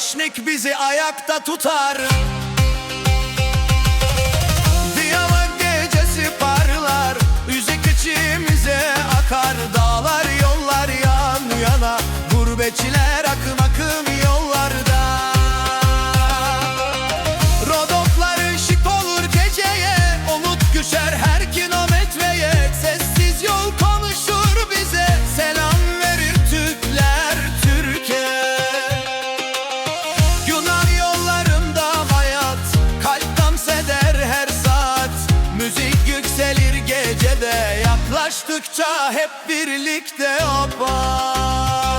Beşlik bizi ayakta tutar. Diyalog gecesi parlar Müzik içimize akar. Dağlar yollar yan yana Gurbetçiler Yükselir gecede. Yaklaştıkça hep birlikte opa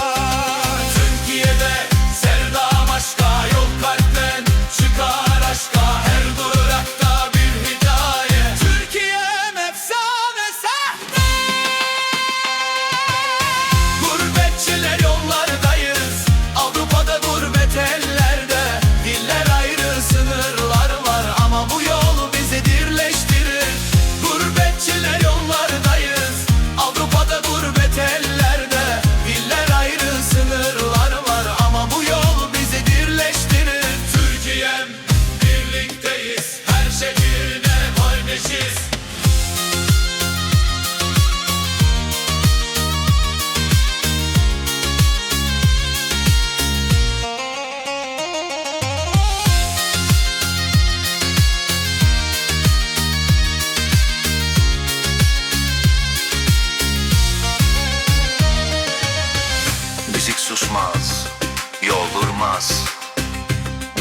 kardeşiz. Müzik susmaz.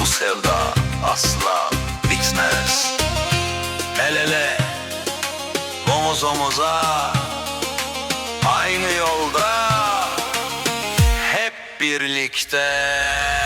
Bu sevda asla Aynı yolda Hep birlikte.